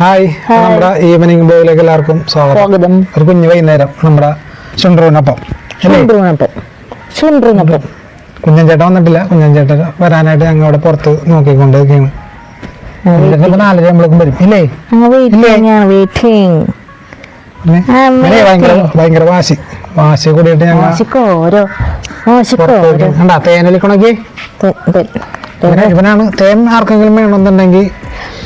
Hi നമ്മുടെ evening ബോയിലേക്ക് എല്ലാവർക്കും സ്വാഗതം. ഒരു കുഞ്ഞു വൈകുന്നേരം നമ്മുടെ ചുണ്ടറൂനൊപ്പം ചുണ്ടുറിനൊപ്പം കുഞ്ഞൻ ചേട്ടൻ വന്നിട്ടില്ല. കുഞ്ഞൻ ചേട്ടൻ വരാനായിട്ട് ഞങ്ങൾ അവിടെ പുറത്ത് നോക്കിക്കൊണ്ടിരിക്കുകയാണ്. നാലര ആകുമ്പോഴേക്കും വരും. ഇല്ലേ? ഭയങ്കര ഭയങ്കര വാശി. വാശി കൂടിയിട്ട് ഞങ്ങൾ കണ്ടാ ഇവനാണ്. തേൻ ആർക്കെങ്കിലും വേണമെന്നുണ്ടെങ്കിൽ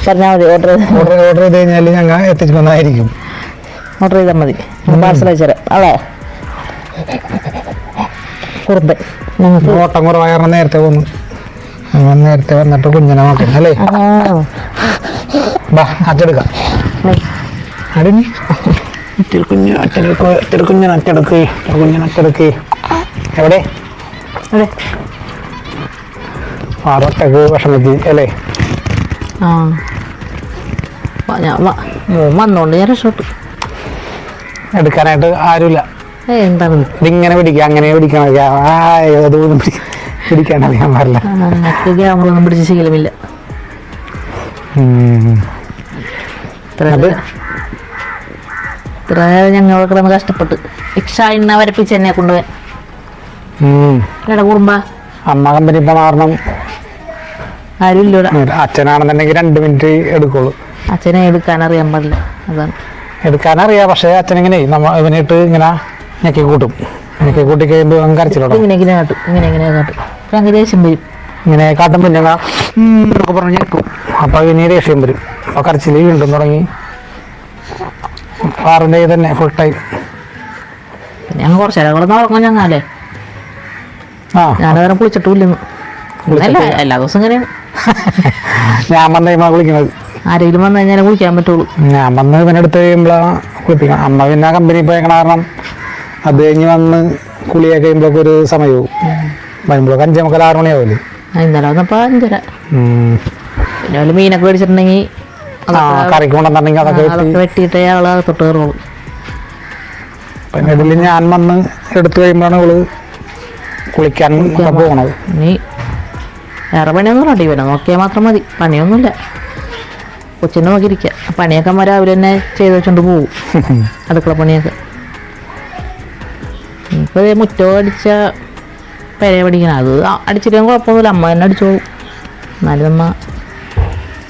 പറഞ്ഞാൽ മതി ഓർഡർ ഓർഡർ ഓർഡർ ചെയ്ത് കഴിഞ്ഞാൽ ഞങ്ങൾ എത്തിക്കുന്നതായിരിക്കും ഓർഡർ ചെയ്താൽ മതി. പാർസൽ അയച്ചുതരാം അല്ലേ കുറുമ്പൻ. ഓട്ടം കുറവായ കാരണം നേരത്തെ പോന്നു അവൻ നേരത്തെ വന്നിട്ട് കുഞ്ഞിനെ നോക്കണം അല്ലേ? ബാ അച്ചെടുക്കാം അടിഞ്ഞു. തിരുക്കുഞ്ഞ് കുഞ്ഞ് അറ്റെടുക്കുക ഇത്തിരി കുഞ്ഞിനെ അറ്റെടുക്ക് ഇത്തിരി കുഞ്ഞിനെ അറ്റെടുക്ക്. എവിടെ? അതെ ആറൊട്ടക്ക് വിഷമിക്ക് അല്ലേ? ആ. ഞാൻ മോൻ വന്നോണ്ട് ഞാൻ രക്ഷപ്പെട്ടു. എടുക്കാനായിട്ട് ആരുമില്ല. എന്താണ്? ഇതിങ്ങനെ പിടിക്കുക അങ്ങനെ പിടിക്കണം. അതൊന്നും പിടി പിടിക്കാൻ അറിയാൻ പാടില്ല. ക്യാമറ ഒന്നും പിടിച്ച് ശീലമില്ല. ഇത്ര ഞങ്ങൾ കിടന്ന് കഷ്ടപ്പെട്ട്. ഇക്ഷ ഇണ്ണ വരപ്പിച്ച് എന്നെ. എടാ കുറുമ്പ. അമ്മ കമ്പനി ഇപ്പൊ മാറണം. ആരും ഇല്ലൂടെ അച്ഛനാണെന്നുണ്ടെങ്കിൽ രണ്ട് മിനിറ്റ് എടുക്കുള്ളൂ. അച്ഛനെ എടുക്കാൻ അറിയാൻ പാടില്ല. അതാണ്. എടുക്കാനറിയാം പക്ഷേ അച്ഛനിങ്ങനെ നമ്മ ഇവനിട്ട് ഇങ്ങനെ ഞെക്കി കൂട്ടും. ഞെക്കി കൂട്ടി കഴിയുമ്പോൾ കരച്ചിലോടും ഇങ്ങനെ ഇങ്ങനെ കാട്ടും ഇങ്ങനെ ഇങ്ങനെ കാട്ടും. അപ്പം അങ്ങ് ദേഷ്യം വരും. ഇങ്ങനെ കാട്ടുമ്പോൾ ഞങ്ങൾ എന്നൊക്കെ പറഞ്ഞ് ഞെക്കും. അപ്പോൾ ഇനി ദേഷ്യം വരും. അപ്പോൾ കരച്ചിൽ വീണ്ടും തുടങ്ങി. പാറിന്റെ തന്നെ ഫുൾ ടൈം ഞങ്ങൾ കുറച്ച് കൂടെ ഉറങ്ങും ഞങ്ങളല്ലേ ആ. കുളിച്ചിട്ടില്ലെന്ന് അല്ല എല്ലാ ദിവസവും ഇങ്ങനെയാണ്. ഞാൻ വന്ന കുളിക്കുന്നത് ആരെങ്കിലും വന്നു കഴിഞ്ഞാൽ കുളിക്കാൻ പറ്റുള്ളൂ. ഞാൻ വന്ന് ഇവനെടുത്ത് കഴിയുമ്പോഴാണ് കുളിപ്പിക്കണം. അമ്മ പിന്നെ കമ്പനി പോയേക്കണ കാരണം അത് കഴിഞ്ഞ് വന്ന് കുളിയൊക്കെ കഴിയുമ്പോഴൊക്കെ ഒരു സമയവും. വരുമ്പോഴൊക്കെ അഞ്ചേ മുക്കാൽ ആറ് മണിയാവില്ലേ ഇന്നലെ വന്നപ്പോൾ അഞ്ചര. പിന്നെ വല്ല മീനൊക്കെ മേടിച്ചിട്ടുണ്ടെങ്കിൽ കറിക്ക് കൊണ്ടുവന്നിട്ടുണ്ടെങ്കിൽ അതൊക്കെ വെട്ടി. അതൊക്കെ തൊട്ട് കയറുള്ളൂ. പിന്നെ ഇതിൽ ഞാൻ വന്ന് എടുത്തു കഴിയുമ്പോഴാണ് ഇവൾ കുളിക്കാൻ പോകണത് ഇനി വേറെ പണിയൊന്നും ഇല്ല. ഇവനെ നോക്കിയാൽ മാത്രം മതി. പണിയൊന്നുമില്ല. കൊച്ചിനെ നോക്കിയിരിക്കുക. പണിയൊക്കെ അമ്മ രാവിലെ തന്നെ ചെയ്ത് വെച്ചോണ്ട് പോകും അടുക്കള പണിയൊക്കെ. ഇപ്പോൾ മുറ്റോ അടിച്ച പെരയെ പഠിക്കണം അത് അടിച്ചിട്ടും അടിച്ചിട്ട് കുഴപ്പമൊന്നുമില്ല. അമ്മ തന്നെ അടിച്ചോളും. എന്നാലും അമ്മ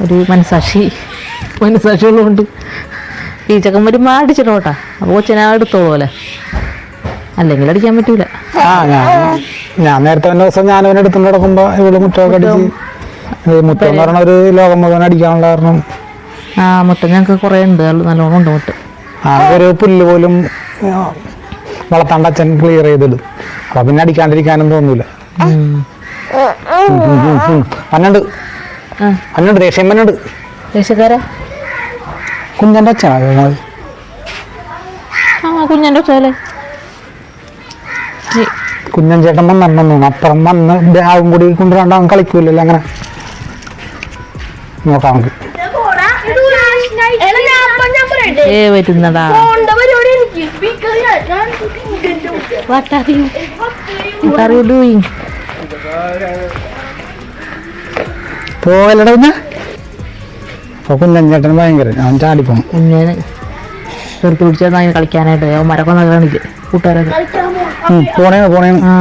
ഒരു മനസാക്ഷി മനസാക്ഷി ഉള്ളതുകൊണ്ട് ഈ വരുമ്പോ വരുമ്പോൾ അടിച്ചിട്ടോട്ടാ അപ്പോൾ കൊച്ചിനെ എടുത്തോളൂ അല്ലേ? അല്ലെങ്കിൽ അടിക്കാൻ പറ്റൂല. ആ ഞാൻ ഞാൻ നേരത്തെ ദിവസം ഞാൻ അവനെ എടുത്തുകൊണ്ട് നടക്കുമ്പോ ഇവൾ മുറ്റമൊക്കെ അടിച്ച് ഈ മുറ്റം എന്ന് പറഞ്ഞ ഒരു ലോകം മുഴുവൻ അടിക്കാനുള്ള കാരണം. ആ മുട്ട ഞങ്ങൾക്ക് കുറേ ഉണ്ട്. നല്ലോണം ഉണ്ട് മുട്ട. ആ ഒരു പുല്ല് പോലും വളർത്താണ്ട് അച്ഛൻ ക്ലിയർ ചെയ്തിടും. അപ്പൊ പിന്നെ അടിക്കാണ്ടിരിക്കാനും തോന്നൂല. പന്നുണ്ട് ആ. പന്നുണ്ട് ദേഷ്യം പന്നുണ്ട് ദേശക്കാരെ കുഞ്ഞന്റെ അച്ഛനാ ആ കുഞ്ഞന്റെ ഒച്ചല്ലേ കുഞ്ഞൻ ചേട്ടൻ വന്നു അപ്പുറം വന്ന് ബാഗും കൂടി കൊണ്ടുവരാണ്ട് അവൻ കളിക്കൂലല്ലോ അങ്ങനെ. നോക്കാം ഏ വരുന്നടാ what are you what are you doing പോകലട പിന്നെ. അപ്പൊ കുഞ്ഞൻ ചേട്ടൻ ഭയങ്കര അവൻ ചാടിപ്പോണം കുഞ്ഞേന്. ചെറുത്ത് പിടിച്ചാൽ അതിന് കളിക്കാനായിട്ട്. അവൻ മരക്കൊ കാണില്ലേ കൂട്ടുകാരൊക്കെ. പോണേ പോണേന്ന്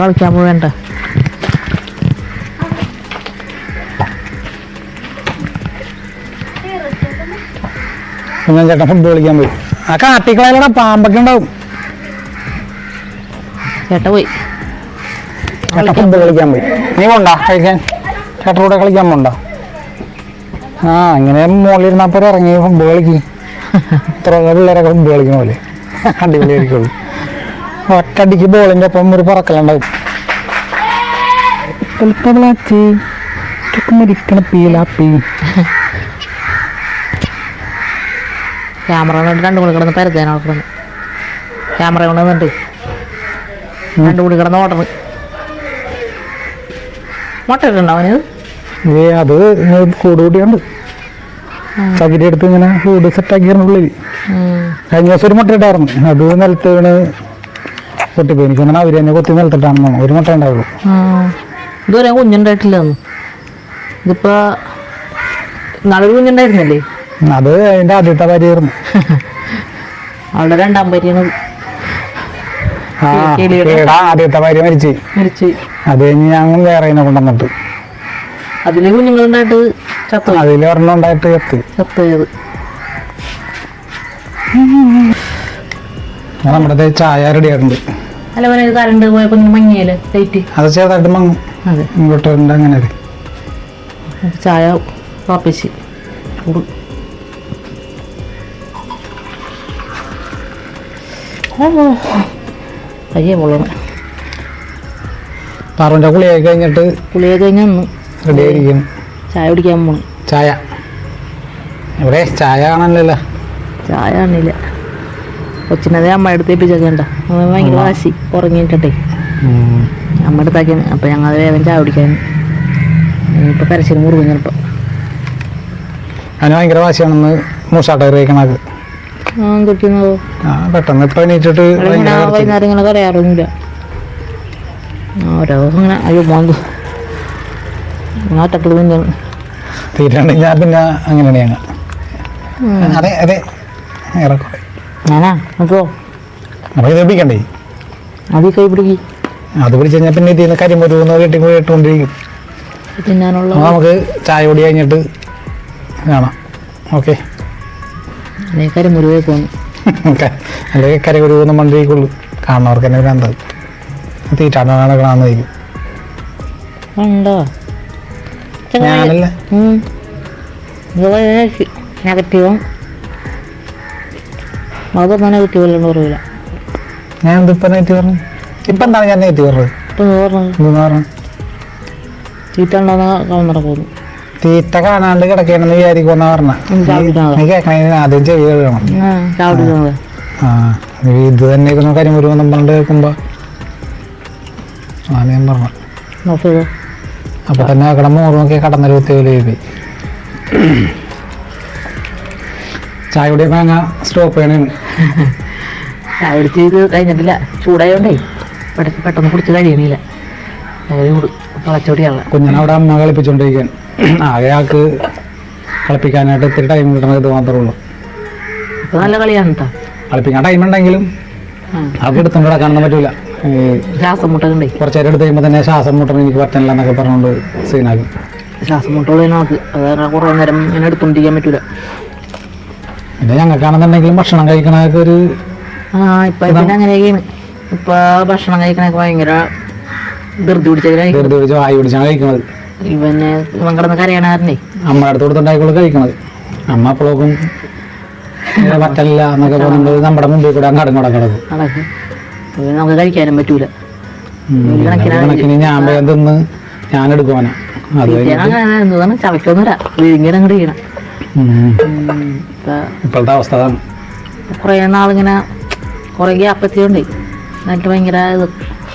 കളിക്കാൻ പോവേണ്ട. കുഞ്ഞൻ ചേട്ടൻ ഫുട്ബോൾ കളിക്കാൻ പോയി. ആ കാട്ടിക്കളയിലൂടെ പാമ്പൊക്കെ ഉണ്ടാവും. ചേട്ട പോയി. ചേട്ടൻ ഫുട്ബോൾ കളിക്കാൻ പോയി. നീ പോണ്ടാ? കഴിക്കാൻ? ചേട്ടൻ കൂടെ കളിക്കാൻ പോണ്ട? ആ ഇങ്ങനെ മുകളിലിരുന്നപ്പോൾ ഇറങ്ങി ഫുട്ബോൾ കളിക്കും. ഇത്ര പിള്ളേരൊക്കെ ഫുട്ബോൾ കളിക്കുന്ന പോലെ. അടിപൊളിയായിരിക്കുള്ളൂ. ഒറ്റടിക്ക് ബോളിന്റെ ഒപ്പം ഒരു പറക്കലുണ്ടാവും. കളിപ്പതിലാച്ചി മരിക്കണ പീലാപ്പി. ക്യാമറ കൊണ്ട് രണ്ടു കൂടി കിടന്ന് പരത്തേനാണ് കിടന്ന്. ക്യാമറ കൊണ്ട് വന്നിട്ട് രണ്ടു കൂടി കിടന്ന് ഓർഡർ മുട്ട ഇട്ടുണ്ടോ അവന് ഏ അത് കൂട് കൂട്ടിയുണ്ട്. ചകിരി എടുത്ത് ഇങ്ങനെ കൂട് സെറ്റാക്കിയിരുന്നു ഉള്ളിൽ കഴിഞ്ഞ ദിവസം ഒരു മുട്ട ഇട്ടായിരുന്നു. അത് നിലത്ത് വീണ് പൊട്ടിപ്പോയി. എനിക്ക് അങ്ങനെ അവർ തന്നെ കൊത്തി നിലത്തിട്ടാണെന്ന്. ഒരു മുട്ട ഉണ്ടാവുള്ളൂ. ഇതുവരെ കുഞ്ഞുണ്ടായിട്ടില്ല ഇതിപ്പോ നാളൊരു കുഞ്ഞുണ്ടായിരുന്നല്ലേ? അത് അതിന്റെ ആദ്യത്തെ പരിയായിരുന്നു അവളുടെ രണ്ടാം പരിയാണ്. ആദ്യത്തെ ഭാര്യ മരിച്ചു. മരിച്ച്. അത് കഴിഞ്ഞ് ഞങ്ങൾ വേറെ കൊണ്ടുവന്നിട്ട്. അതിൽ കുഞ്ഞുങ്ങളുണ്ടായിട്ട് ചത്തു ഒരെണ്ണുണ്ടായിട്ട് ഒരെണ്ണം ഉണ്ടായിട്ട് എത്തി ചത്തുപോയത് നമ്മുടെ ചായ റെഡി ആയിട്ടുണ്ട് അല്ല പോലെ കറണ്ട് പോയപ്പോ ഇങ്ങനെ മങ്ങിയല്ലേ? ലൈറ്റ് അത് ചെറുതായിട്ട് മങ്ങും. അതെ. ഇങ്ങോട്ട് ഉണ്ട് അങ്ങനെ ചായ ഉറപ്പിച്ച് ചൂട്. പയ്യെ പൊള്ളണം പാറുവിന്റെ കുളിയായി കഴിഞ്ഞിട്ട് പുളിയൊക്കെ കഴിഞ്ഞ് ഒന്ന് റെഡി ആയിരിക്കും ചായ കുടിക്കാൻ പോണു. ചായ. ഇവിടെ ചായ കാണാനല്ലോ ചായ കാണില്ല കൊച്ചിനത് അമ്മ എടുത്ത് ഏൽപ്പിച്ചൊക്കെയുണ്ട ഭയങ്കര വാശി. ഉറങ്ങിയിട്ടെ അമ്മ എടുത്താക്കിയാണ് അപ്പം ഞങ്ങൾ വേഗം ചായ കുടിക്കാൻ. ഇപ്പൊ കരച്ചിന് മുറുകും ചിലപ്പോൾ അതിന് ഭയങ്കര വാശിയാണെന്ന് മൂഷാട്ട കഴിക്കണത് ആ കുട്ടിന്നോ ആ പെട്ടെന്ന് ഇപ്പൊ എണീറ്റിട്ട് ഇങ്ങനെ ഭയങ്കര കരച്ചിൽ. വൈകുന്നേരം ഇങ്ങനെ കരയാറൊന്നുമില്ല ഓരോ ഇങ്ങനെ അയ്യോ പിന്നെ ഞാൻ പിന്നെ അങ്ങനെയാണ് ഞങ്ങൾ അതെ അതെ. ഏറെക്കുറെ. ഞാനാ? നോക്കോ അപ്പൊ ഇത് എപ്പിക്കണ്ടേ അത് കൈ പിടിക്കി. അത് പിടിച്ച് കഴിഞ്ഞാൽ പിന്നെ ഇതിൽ കരിമുരുന്ന് കെട്ടി പോയി ഇട്ടുകൊണ്ടിരിക്കും. തിന്നാനുള്ള അപ്പൊ നമുക്ക് ചായ കൂടി കഴിഞ്ഞിട്ട് കാണാം. ഓക്കെ. അതേ മുറിവേ പോകുന്നു അല്ലെങ്കിൽ കര കരകുരുന്ന് മണ്ടിരിക്കുള്ളൂ കാണുന്നവർക്ക് തന്നെ കണ്ടത് തീറ്റാണ്ടാണ് കാണുന്നതായിരിക്കും ഉണ്ടോ? ഞാനല്ലേ. നെഗറ്റീവും അതൊന്നും ഞാൻ പറഞ്ഞു? ഇപ്പൊ എന്താണ് ഞാൻ നെഗറ്റീവ് പറഞ്ഞത്? ഇപ്പം പറഞ്ഞു? പോന്നു തീറ്റ കാണാണ്ട് കിടക്കണെന്ന് വിചാരിക്കുമെന്നാ പറഞ്ഞ. നീ ആദ്യം ചെവി കഴുകണം. ആ ഇത് തന്നെ ഇരുന്ന് കരിമുരുവെന്നും പറഞ്ഞിട്ട് കേൾക്കുമ്പോ ആ ഞാൻ പറഞ്ഞു. അപ്പൊ തന്നെ കട മോറുമൊക്കെ കടന്നൊരു കുത്തിയോലി പോയി ചായയുടെ മാങ്ങ സ്റ്റോപ്പ് ചെയ്യണേ. ഇത് കഴിഞ്ഞിട്ടില്ല. ചൂടായോണ്ടേ പെട്ടെന്ന് കുടിച്ച് കഴിയണില്ല. അവർ തിളച്ചോടിയാളെ കുഞ്ഞിനെ അവിടെ അമ്മ കളിപ്പിച്ചോണ്ടിരിക്കാൻ. ആകെ ആൾക്ക് കളിപ്പിക്കാനായിട്ട് ഇത്തിരി ടൈം കിട്ടണത് ഇത് മാത്രമേ ഉള്ളൂ. നല്ല കളിയാണ് കേട്ടോ കളിപ്പിക്കാൻ ടൈം ഉണ്ടെങ്കിലും ആൾക്ക് എടുത്തുകൊണ്ട് കിടക്കാനൊന്നും പറ്റൂല. ശ്വാസം മുട്ടണ്ടേ കുറച്ച് നേരം എടുത്ത് കഴിയുമ്പോൾ തന്നെ ശ്വാസം മുട്ടണം എനിക്ക് പറ്റണില്ല എന്നൊക്കെ പറഞ്ഞുകൊണ്ട് സീനാക്കി ശ്വാസം മുട്ടുള്ള നമുക്ക് അത് കാരണം കുറേ നേരം ഇങ്ങനെ പറ്റൂല. പിന്നെ ഞങ്ങൾക്കാണെന്നുണ്ടെങ്കിലും ഭക്ഷണം കഴിക്കണതൊക്കെ ഒരു ആ ഇപ്പൊ ഭക്ഷണം കഴിക്കണൊക്കെ ഭയങ്കര ധൃതി പിടിച്ചതിനായി ധൃതി പിടിച്ച് വായി പിടിച്ചാണ് കഴിക്കണത്. ഇവന് ഇവൻ കിടന്ന് കരയണ കാരണേ അടുത്ത് കൊടുത്തുണ്ടായിക്കോളൂ കഴിക്കണത്. അമ്മ അപ്പോഴേക്കും പറ്റില്ല എന്നൊക്കെ പറഞ്ഞിട്ട് നമ്മുടെ മുമ്പിൽ കൂടെ അങ്ങ് അടങ്ങി കിടക്കും നടക്കും അപ്പൊ നമുക്ക് കഴിക്കാനും പറ്റൂല. ഒരു കണക്കിനാ കണക്കിന് ഞാൻ വേഗം തിന്ന് ഞാൻ എടുക്കുവാനാ. അത് കഴിഞ്ഞ് അങ്ങനെ എന്താണ് ചവയ്ക്കൊന്നുമില്ല. വിഴുങ്ങിയാൽ അങ്ങോട്ട് ചെയ്യണം. ഉം. ഇപ്പൊ ഇപ്പോഴത്തെ അവസ്ഥ അതാണ്. കുറേ നാളിങ്ങനെ കുറേ ഗ്യാപ്പ് എത്തിയോണ്ടേ. എന്നിട്ട് ഭയങ്കര ഇത്.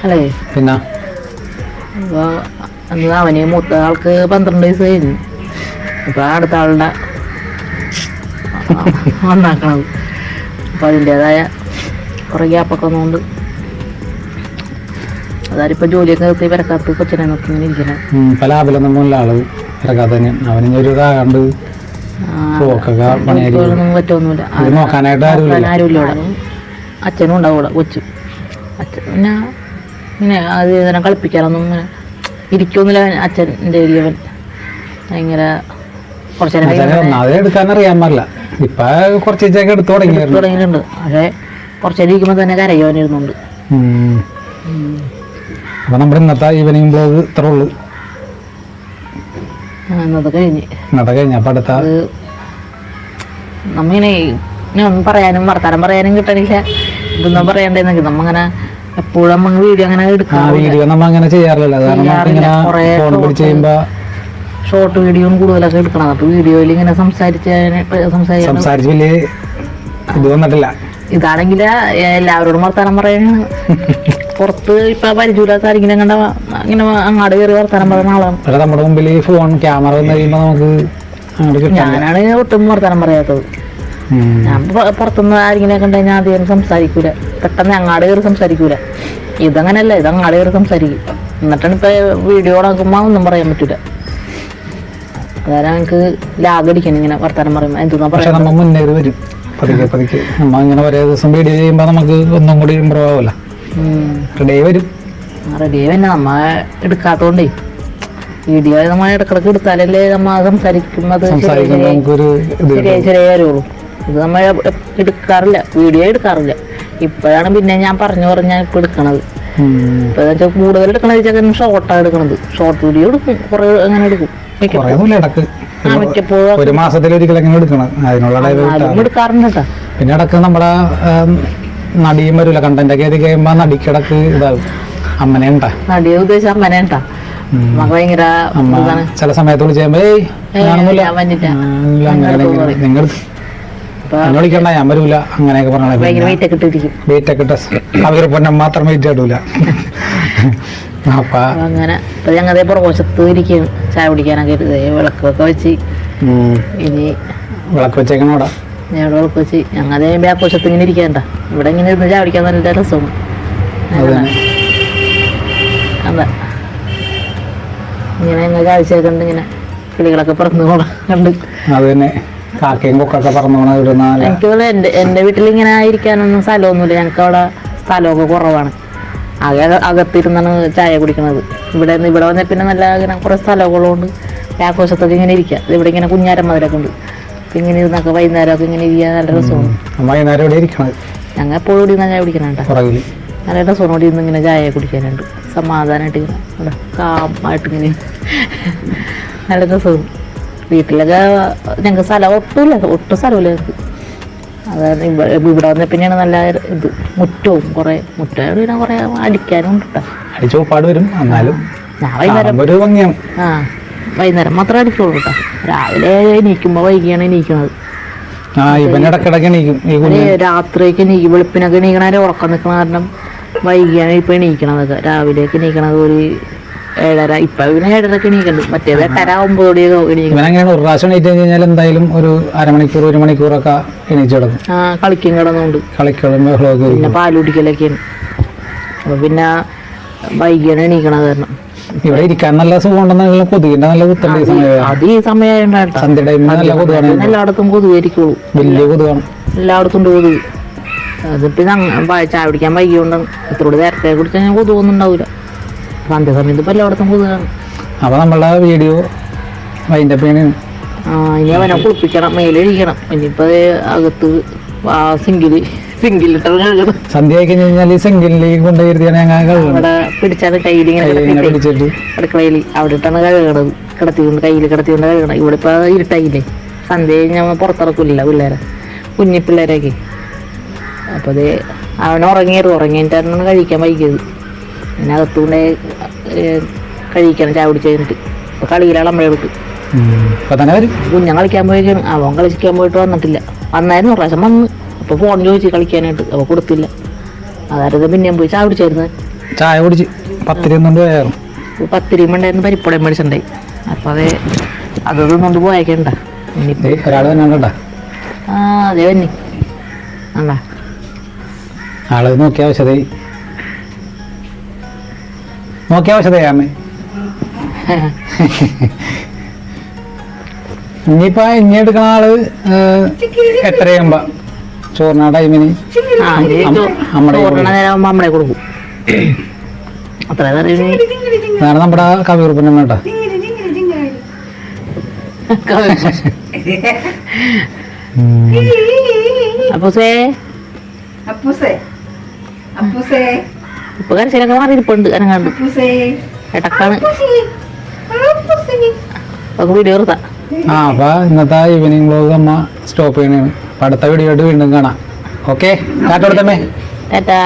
അല്ലേ? പിന്നെ? ഇപ്പൊ എന്താ അവന് മൂത്ത ആൾക്ക് പന്ത്രണ്ട് വയസ്സ് കഴിഞ്ഞു. അപ്പൊ അടുത്ത ആളുടെ വന്നാക്കണത് അപ്പൊ അതിന്റെതായ കുറേ ഗ്യാപ്പൊക്കെ വന്നുകൊണ്ട് അതാരിപ്പോ ജോലിയൊക്കെ നിർത്തി വരക്കാത്ത കൊച്ചിനെ നിർത്തി ഇങ്ങനെ ഇരിക്കണം. മുല്ല ആൾ അവന് ഒരു ഇതാകാണ്ട് പറ്റൊന്നുമില്ല. ആരുമില്ല അച്ഛനും ഉണ്ടാവും കൊച്ചു. അച്ഛൻ പിന്നെ ഇങ്ങനെ അത് കളിപ്പിക്കാറൊന്നും കളിപ്പിക്കാനൊന്നും ഇങ്ങനെ ഇരിക്കൊന്നുമില്ല അവൻ അച്ഛന്റെ അവൻ ഭയങ്കര കുറച്ച് നേരം അച്ഛനെ കഴിയുമ്പോ ഒന്നാമത് എടുക്കാൻ അറിയാൻ പാടില്ല. ഇപ്പൊ കുറച്ച് എടുത്തു തുടങ്ങിയിട്ടുണ്ട്. പക്ഷേ കുറച്ച് ഇരിക്കുമ്പോൾ തന്നെ കരയുവാനിരുന്നുണ്ട്. അപ്പൊ നമ്മുടെ ഇന്നത്തെ ഈവനിങ് ബ്ലോഗ് ഇത്ര ഉള്ളു. ഇന്നത്തെ കഴിഞ്ഞ്. ഇന്നത്തെ കഴിഞ്ഞ. അപ്പൊ അടുത്ത നമ്മിങ്ങനെ ഒന്നും പറയാനും വർത്താനം പറയാനും കിട്ടണില്ല. ഇതൊന്നും പറയണ്ടെന്നൊക്കെ. നമ്മങ്ങനെ എപ്പോഴും നമ്മ വീഡിയോ അങ്ങനെ ആ വീഡിയോ നമ്മ അങ്ങനെ ചെയ്യാറില്ല കാരണം ഇങ്ങനെ ഫോൺ പിടിച്ച് ചെയ്യുമ്പോ ഷോർട്ട് വീഡിയോയും കൂടുതലൊക്കെ എടുക്കണം. അപ്പൊ വീഡിയോയിൽ ഇങ്ങനെ സംസാരിച്ച് സംസാരിച്ച് വലിയ ഇത് വന്നിട്ടില്ല. ഇതാണെങ്കിൽ എല്ലാവരോടും വർത്താനം പറയാനാണ് പുറത്ത് ഇപ്പൊ പരിചയമില്ലാത്ത ആരെങ്കിലും കണ്ട ഇങ്ങനെ അങ്ങാട് കയറി വർത്താനം പറയുന്ന ആളാണ്. പക്ഷെ നമ്മുടെ മുമ്പിൽ ഈ ഫോൺ ക്യാമറ വന്നു കഴിയുമ്പോ നമുക്ക് ഞാനാണ് ഒട്ടും വർത്താനം പറയാത്തത്. ഞാൻ പുറത്തുനിന്ന് ആരെങ്കിലും കണ്ടു ഞാൻ അധികം സംസാരിക്കൂല. പെട്ടെന്ന് അങ്ങാട് കയറി സംസാരിക്കൂല. ഇതങ്ങനല്ല ഇത് അങ്ങാട് കയറി സംസാരിക്കും. എന്നിട്ടാണ് ഇപ്പൊ വീഡിയോ നോക്കുമ്പോ ഒന്നും പറയാൻ പറ്റൂല. അതായത് ഞങ്ങൾക്ക് ലാഗ് അടിക്കണം ഇങ്ങനെ വർത്താനം പറയുമ്പോൾ എന്തുന്നാ പറയാ? വരും. പതുക്കെ പതുക്കെ. നമ്മ ഇങ്ങനെ ഒരേ ദിവസം വീഡിയോ ചെയ്യുമ്പോൾ നമുക്ക് ഒന്നും കൂടി ഇമ്പ്രൂവ് ആവില്ല റെഡി വരും. റെഡി തന്നെ നമ്മ എടുക്കാത്തോണ്ടേ. വീഡിയോ നമ്മ ഇടക്കിടക്ക് എടുത്താലല്ലേ നമ്മ സംസാരിക്കുന്നത് ശരിയായി വരുള്ളൂ. ഇത് നമ്മൾ എടുക്കാറില്ല. വീഡിയോ എടുക്കാറില്ല. ഇപ്പോഴാണ് പിന്നെ ഞാൻ പറഞ്ഞു പറഞ്ഞ ഇപ്പൊ എടുക്കണത്. ഇപ്പൊ വെച്ചാൽ കൂടുതൽ എടുക്കണത് വെച്ചാൽ ഷോർട്ടാണ് എടുക്കണത്. ഷോർട്ട് വീഡിയോ എടുക്കും. കുറെ അങ്ങനെ എടുക്കും. ഒരു മാസത്തിൽ ഒരിക്കലെങ്കിലും എടുക്കണം. അതിനുള്ള എടുക്കാറുണ്ട് പിന്നെ ഇടയ്ക്ക് നമ്മുടെ നടിയും വരൂല. കണ്ടന്റ് ഒക്കെ കഴിയുമ്പോ നടിക്കിടക്ക് ഇതാവും. അമ്മനെ ഉണ്ടാ നടിയെ ഉദ്ദേശിച്ച അമ്മനെ ഭയങ്കര ചില സമയത്ത് വിളിച്ചു കഴിയുമ്പോ ഏയ് വിളിക്കണ്ട ഞാൻ വരൂല. അങ്ങനെയൊക്കെ ഭയങ്കര പറഞ്ഞാൽ വെയിറ്റ് ഒക്കെ ഇട്ടിരിക്കും വെയിറ്റ് ഒക്കെ ടെസ്റ്റ് അവർ പൊന്നം മാത്രം വെയിറ്റ് ഇടൂല. അപ്പൊ. അങ്ങനെ. ഇപ്പൊ ഞങ്ങൾ പുറകോശത്ത് ഇരിക്കുകയാണ് ചായ കുടിക്കാനൊക്കെ വിളക്കൊക്കെ വെച്ച്. ഇനി വിളക്ക് വെച്ചേക്കണം അവിടെ? ഞങ്ങളുടെ വിളക്ക് വെച്ച്. ഞങ്ങൾ അതേ ബാക്കോശത്ത് ഇങ്ങനെ ഇരിക്കണ്ട ഇവിടെ ഇങ്ങനെ ഇരുന്ന് ചായ കുടിക്കാൻ നല്ല രസമാണ്. അത് ഇങ്ങനെ ഞങ്ങൾ കാഴ്ചയൊക്കെ ഉണ്ട് ഇങ്ങനെ കിളികളൊക്കെ പോണ കണ്ട് അത് തന്നെ. കാക്കയും കൊക്കൊക്കെ എനിക്ക് എന്റെ എന്റെ വീട്ടിൽ ഇങ്ങനെ ഇരിക്കാനൊന്നും സ്ഥലമൊന്നുമില്ല. ഞങ്ങൾക്ക് അവിടെ സ്ഥലമൊക്കെ കുറവാണ്. ആകെ അക- അകത്തിരുന്നാണ് ചായ കുടിക്കുന്നത് ഇവിടെ നിന്ന് ഇവിടെ വന്നാൽ പിന്നെ നല്ല ഇങ്ങനെ കുറേ സ്ഥലങ്ങളുണ്ട്. ആഘോഷത്തൊക്കെ ഇങ്ങനെ ഇരിക്കുക ഇവിടെ ഇങ്ങനെ കുഞ്ഞാരന്മാരൊക്കെ ഉണ്ട്. അപ്പം ഇങ്ങനെ ഇരുന്നൊക്കെ വൈകുന്നേരമൊക്കെ ഇങ്ങനെ ഇരിക്കാൻ നല്ല രസമാണ്. നമ്മ വൈകുന്നേരം ഇവിടെ ഇരിക്കണത്? ഞങ്ങൾ എപ്പോഴും ഇവിടെ ചായ കുടിക്കണുണ്ട് നല്ല രസമാണ് ഇവിടെ ഇരുന്ന് ഇങ്ങനെ ചായ കുടിക്കാനുണ്ട് സമാധാനമായിട്ട് ഇങ്ങനെ കാമായിട്ട് ഇങ്ങനെ. നല്ല രസവും വീട്ടിലൊക്കെ ഞങ്ങൾക്ക് സ്ഥലം ഒട്ടുമില്ല ഒട്ടും സ്ഥലമില്ല ഞങ്ങൾക്ക് അതാണ് ഇവിടെ ഇവിടെ വന്ന പിന്നെയാണ് നല്ല ഇത് മുറ്റവും കുറേ മുറ്റം പിന്നെ കുറേ അടിക്കാനും ഉണ്ട് കേട്ടോ വരും എന്നാലും ഞാൻ വൈകുന്നേരം ആ വൈകുന്നേരം മാത്രമേ അടിക്കുള്ളൂ കേട്ടോ രാവിലെ എണീക്കുമ്പോൾ വൈകിയാണ് എണീക്കുന്നത് ആ രാത്രിയൊക്കെ എണീക്കും വെളുപ്പിനൊക്കെ എണീക്കണ ഉറക്കം നിൽക്കണ കാരണം വൈകിയാണ് ഇപ്പൊ എണീക്കണതൊക്കെ. രാവിലെയൊക്കെ എണീക്കണത് ഒരു ഏഴര ഇപ്പൊ ഏഴരക്ക് എണീക്കുന്നുണ്ട്. എണീക്കണം ഒരു പ്രാവശ്യം എണീറ്റ് കഴിഞ്ഞാൽ എന്തായാലും ഒരു അരമണിക്കൂർ ഒരു മണിക്കൂറൊക്കെ എണീച്ച് കിടക്കും. ആ കളിക്കും കിടന്നുകൊണ്ട്. കളിക്കളും ബഹളമൊക്കെ പിന്നെ കുടിക്കലൊക്കെയാണ് അപ്പൊ പിന്നെ വൈകിയാണ് എണീക്കണത് കാരണം. ഇവിടെ ഇരിക്കാൻ നല്ല സുഖമുണ്ടെന്നുള്ള കൊതുകിന്റെ നല്ല കുത്തണ്ട സമയം. അത് ഈ സമയമായിട്ടാ സന്ധ്യ ടൈമിൽ നല്ല കൊതുകാണ്. എല്ലായിടത്തും കൊതുകായിരിക്കുള്ളൂ. വലിയ കൊതുകാണ്. എല്ലായിടത്തും ഉണ്ട് കൊതുക്. അതിപ്പോ ചായ വൈകിയോണ്ടാണ്. ഇത്രയോട് നേരത്തെ കുടിച്ചാൽ ഞാൻ കൊതുകൊന്നും ഉണ്ടാവില്ല സന്ധ്യ സമയത്ത് ഇപ്പൊ എല്ലായിടത്തും കൊതുകാണ് അപ്പൊ നമ്മളെ വീഡിയോ അതിന്റെ ആ ഇനി അവനെ കുളിപ്പിക്കണം മേലൊഴിക്കണം ഇനിയിപ്പോ ദേ അകത്ത് ആ സിങ്കിൽ സിങ്കിലിട്ട് കഴുകണം സന്ധ്യ ആയി കഴിഞ്ഞാൽ ഈ സെങ്കിലേക്ക് കൊണ്ടുപോയിരുത്തിയാണ് ഞങ്ങൾ കഴുകണം അവിടെ പിടിച്ചാണ് കയ്യിൽ ഇങ്ങനെ ഇങ്ങനെ കിടത്തിയിട്ടേ. പിടിച്ചിട്ട്. അടുക്കളയിൽ അവിടെ ഇട്ടാണ് കഴുകണത്. കിടത്തിക്കൊണ്ട് കയ്യിൽ കിടത്തിക്കൊണ്ട് കഴുകണം. ഇവിടെ ഇപ്പൊ ഇരുട്ടായില്ലേ? സന്ധ്യ കഴിഞ്ഞാൽ പുറത്തിറക്കില്ല പിള്ളേരെ. കുഞ്ഞി പിള്ളേരൊക്കെ അപ്പോൾ അത് അവൻ ഉറങ്ങിയത്. ഉറങ്ങിയിട്ടാണ് കഴിക്കാൻ വൈകിയത്. പിന്നെ അകത്തുകൊണ്ട് കഴിക്കണം ചായ കുടിച്ച് കഴിഞ്ഞിട്ട്. ഇപ്പോൾ കളിയിലാണ് നമ്മളെ വരും. കുഞ്ഞൻ കളിക്കാൻ പോയേക്കാണ് അവൻ കളിക്കാൻ പോയിട്ട് വന്നിട്ടില്ല. വന്നായിരുന്നു പ്രാവശ്യം വന്ന്. അപ്പോൾ ഫോൺ ചോദിച്ച് കളിക്കാനായിട്ട് അവ കൊടുത്തില്ല. അതായത് പിന്നെയും പോയി ചായ കുടിച്ചായിരുന്നു. ചായ കുടിച്ച് പത്തിരി പത്തിരിയും ഉണ്ടായിരുന്നു പരിപ്പടയും മേടിച്ചിട്ടുണ്ടായി. അപ്പോൾ അത് അത് തിന്നുകൊണ്ട് പോയേക്കണ്ട. ആ അതെ വന്നി. ആളെ നോക്കിയ ആവശ്യതയായി നോക്കിയ ആവശ്യതയാ അമ്മേ. ഇനിയിപ്പോ ഇനി എടുക്കുന്ന ആൾ ഏഹ്, എട്ടരയാകുമ്പോ ചോറിന ടൈമിന് അമ്മടെ കൊടുക്കും അതാണ് നമ്മുടെ കവിയൂർപ്പന്റെ കേട്ടോ അപ്പൊ സേ അപ്പൂസേ. അപ്പൂസേ. ഇപ്പൊ കരച്ചിലൊക്കെ മാറിയിരിപ്പുണ്ട് അനങ്ങാണ്ട് ഇടക്കാണ് അപ്പൊ വീഡിയോ നിർത്താ ആ അപ്പൊ ഇന്നത്തെ ഈവനിങ് വ്ലോഗ് അമ്മ സ്റ്റോപ്പ് ചെയ്യണേ അടുത്ത വീഡിയോ ആയിട്ട് വീണ്ടും കാണാം. ഓക്കെ കാറ്റോടത്തമ്മേ ടാറ്റാ.